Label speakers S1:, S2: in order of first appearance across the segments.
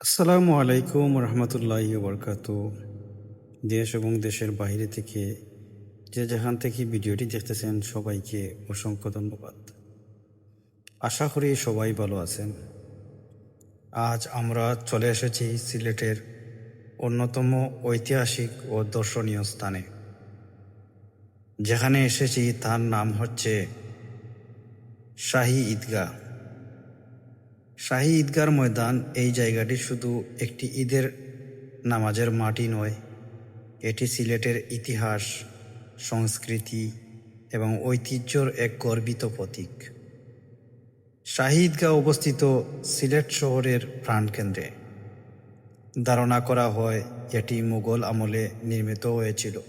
S1: আসসালামু আলাইকুম রহমতুল্লাহ বরকাত দেশ এবং দেশের বাইরে থেকে যে যেখান থেকে ভিডিওটি দেখতেছেন সবাইকে অসংখ্য ধন্যবাদ। আশা করি সবাই ভালো আছেন। আজ আমরা চলে এসেছি সিলেটের অন্যতম ঐতিহাসিক ও দর্শনীয় স্থানে। যেখানে এসেছি তার নাম হচ্ছে শাহী ঈদগাহ। শাহী ঈদগার ময়দান এই জায়গাটি শুধু একটি ঈদের নামাজের মাটি নয়, এটি সিলেটের ইতিহাস, সংস্কৃতি এবং ঐতিহ্যর এক গর্বিত প্রতীক। শাহী ঈদগাহ অবস্থিত সিলেট শহরের প্রাণকেন্দ্রে। ধারণা করা হয়, এটি মুঘল আমলে নির্মিত হয়েছিল।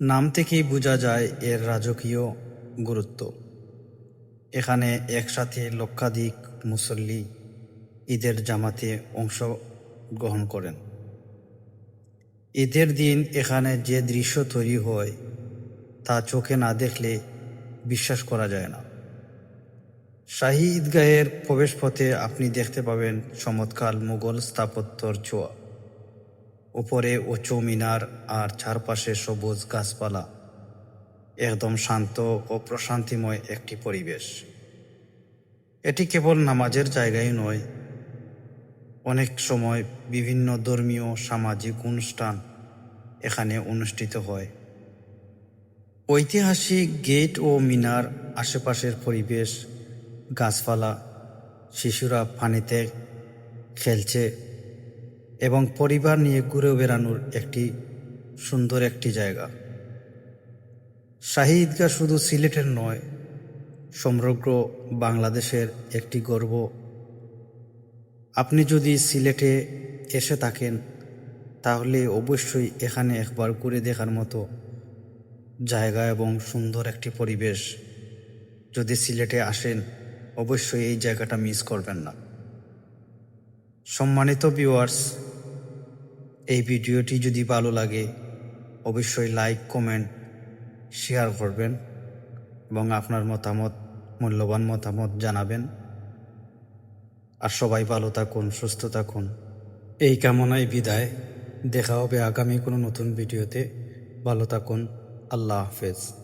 S1: নাম থেকেই বোঝা যায়, এর রাজকীয় গুরুত্ব। এখানে একসাথে লক্ষাধিক মুসল্লি ঈদের জামাতে অংশ গ্রহণ করেন। ঈদের দিন এখানে যে দৃশ্য তৈরি হয়, তা চোখে না দেখলে বিশ্বাস করা যায় না। শাহী ঈদগাহের প্রবেশপথে আপনি দেখতে পাবেন চমৎকার মুঘল স্থাপত্যর ছোঁয়া। উপরে উঁচু মিনার আর চারপাশে সবুজ গাছপালা। একদম শান্ত ও প্রশান্তিময় একটি পরিবেশ। এটি কেবল নামাজের জায়গায় নয়, অনেক সময় বিভিন্ন ধর্মীয় সামাজিক অনুষ্ঠান এখানে অনুষ্ঠিত হয়। ঐতিহাসিক গেট ও মিনার আশেপাশের পরিবেশ, গাছপালা, শিশুরা পানিতে খেলছে এবং পরিবার নিয়ে ঘুরে বেড়ানোর একটি সুন্দর একটি জায়গা। শাহী ঈদগাহ শুধু সিলেটের নয়, সমগ্র বাংলাদেশের একটি গর্ব। আপনি যদি সিলেটে এসে থাকেন, তাহলে অবশ্যই এখানে একবার ঘুরে দেখার মতো জায়গা এবং সুন্দর একটি পরিবেশ। যদি সিলেটে আসেন, অবশ্যই এই জায়গাটা মিস করবেন না। সম্মানিত ভিউয়ার্স এই ভিডিওটি যদি ভালো লাগে, অবশ্যই লাইক কমেন্ট শেয়ার করবেন এবং আপনার মতামত, মূল্যবান মতামত জানাবেন। আর সবাই ভালো থাকুন, সুস্থ থাকুন। এই কামনায় বিদায়। দেখা হবে আগামী কোনো নতুন ভিডিওতে। ভালো থাকুন। আল্লাহ হাফেজ।